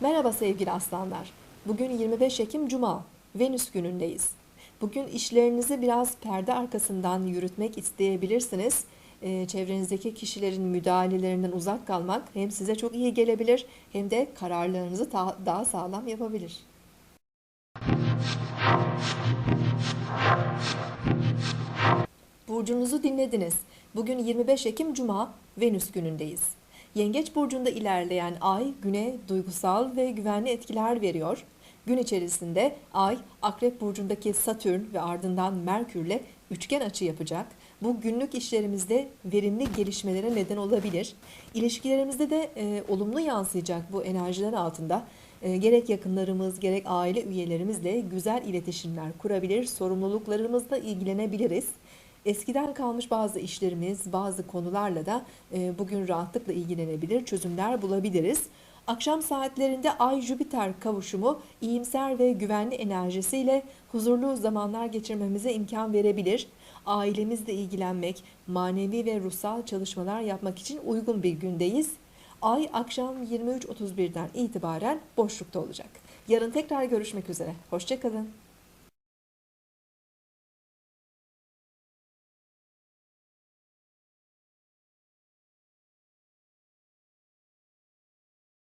Merhaba sevgili aslanlar. Bugün 25 Ekim Cuma, Venüs günündeyiz. Bugün işlerinizi biraz perde arkasından yürütmek isteyebilirsiniz. Ee, çevrenizdeki kişilerin müdahalelerinden uzak kalmak hem size çok iyi gelebilir hem de kararlarınızı daha sağlam yapabilir. Burcunuzu dinlediniz. Bugün 25 Ekim Cuma, Venüs günündeyiz. Yengeç burcunda ilerleyen ay güne duygusal ve güvenli etkiler veriyor. Gün içerisinde ay Akrep burcundaki Satürn ve ardından Merkürle üçgen açı yapacak. Bu günlük işlerimizde verimli gelişmelere neden olabilir. İlişkilerimizde de e, olumlu yansıyacak bu enerjiler altında e, gerek yakınlarımız gerek aile üyelerimizle güzel iletişimler kurabilir, sorumluluklarımızla ilgilenebiliriz. Eskiden kalmış bazı işlerimiz, bazı konularla da e, bugün rahatlıkla ilgilenebilir, çözümler bulabiliriz. Akşam saatlerinde Ay-Jüpiter kavuşumu iyimser ve güvenli enerjisiyle huzurlu zamanlar geçirmemize imkan verebilir. Ailemizle ilgilenmek, manevi ve ruhsal çalışmalar yapmak için uygun bir gündeyiz. Ay akşam 23.31'den itibaren boşlukta olacak. Yarın tekrar görüşmek üzere. Hoşçakalın.